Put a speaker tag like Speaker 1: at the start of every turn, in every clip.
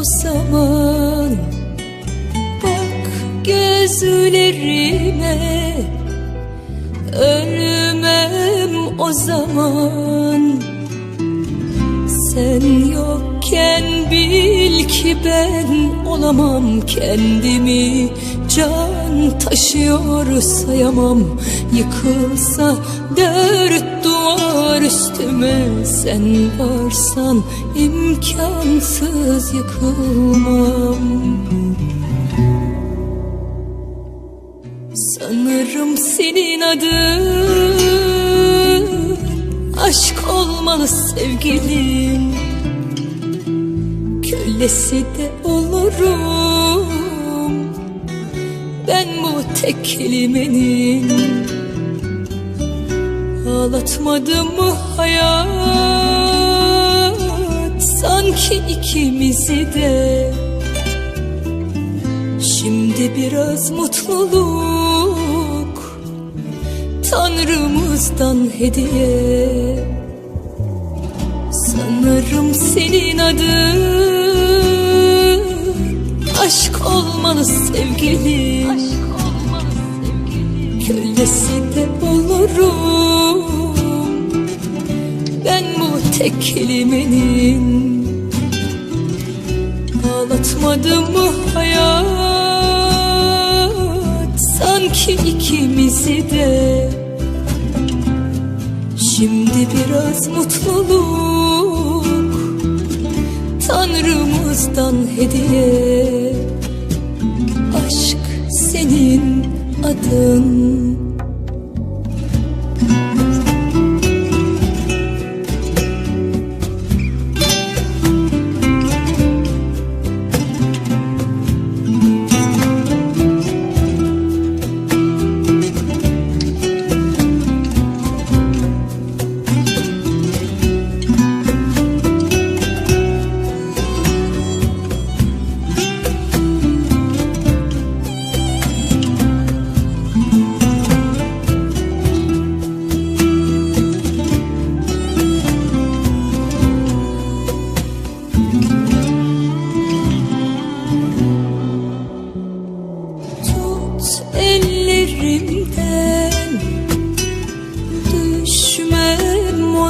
Speaker 1: o zaman. Bak gözlerime Ölmem o zaman. Sen yokken bil ki ben olamam kendimi. Can taşıyor sayamam. Yıkılsa dört duvar üstüme. Sen varsan imkansız yıkılmam. Sanırım senin adın Aşk olmalı sevgilim. Kölesi de olurum tek kelimenin Ağlatmadı mı hayat? Sanki ikimizi de. Şimdi biraz mutluluk Tanrımızdan hediye. Sanırım senin adın. Aşk olmalı sevgilim olurum Ben bu tek kelimenin Ağlatmadı mı hayat? Sanki ikimizi de. Şimdi biraz mutluluk Tanrımızdan hediye. Aşk senin adın Thank you.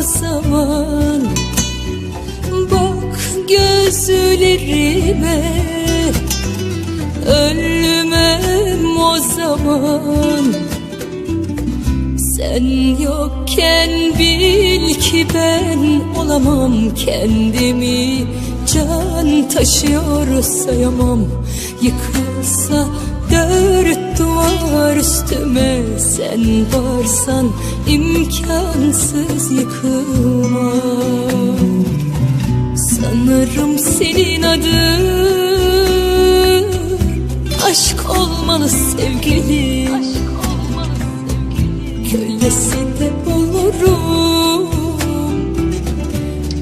Speaker 1: O zaman. Bak gözlerime Ölmem o zaman. Sen yokken bil ki ben olamam. Kendimi Can taşıyor sayamam. Yıkılsa dört duvar üstüme Sen varsan imkansız yıkılmam Sanırım senin adın Aşk olmalı sevgilim. Kölesi de olurum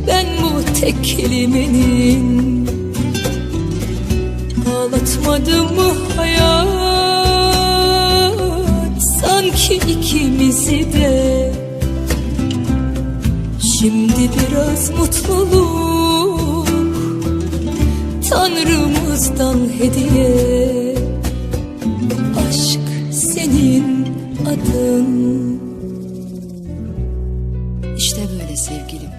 Speaker 1: Ben bu tek kelimenin Ağlatmadı mı hayat belki ikimizi de. Şimdi biraz mutluluk Tanrımızdan hediye. Aşk senin adın. İşte böyle sevgilim.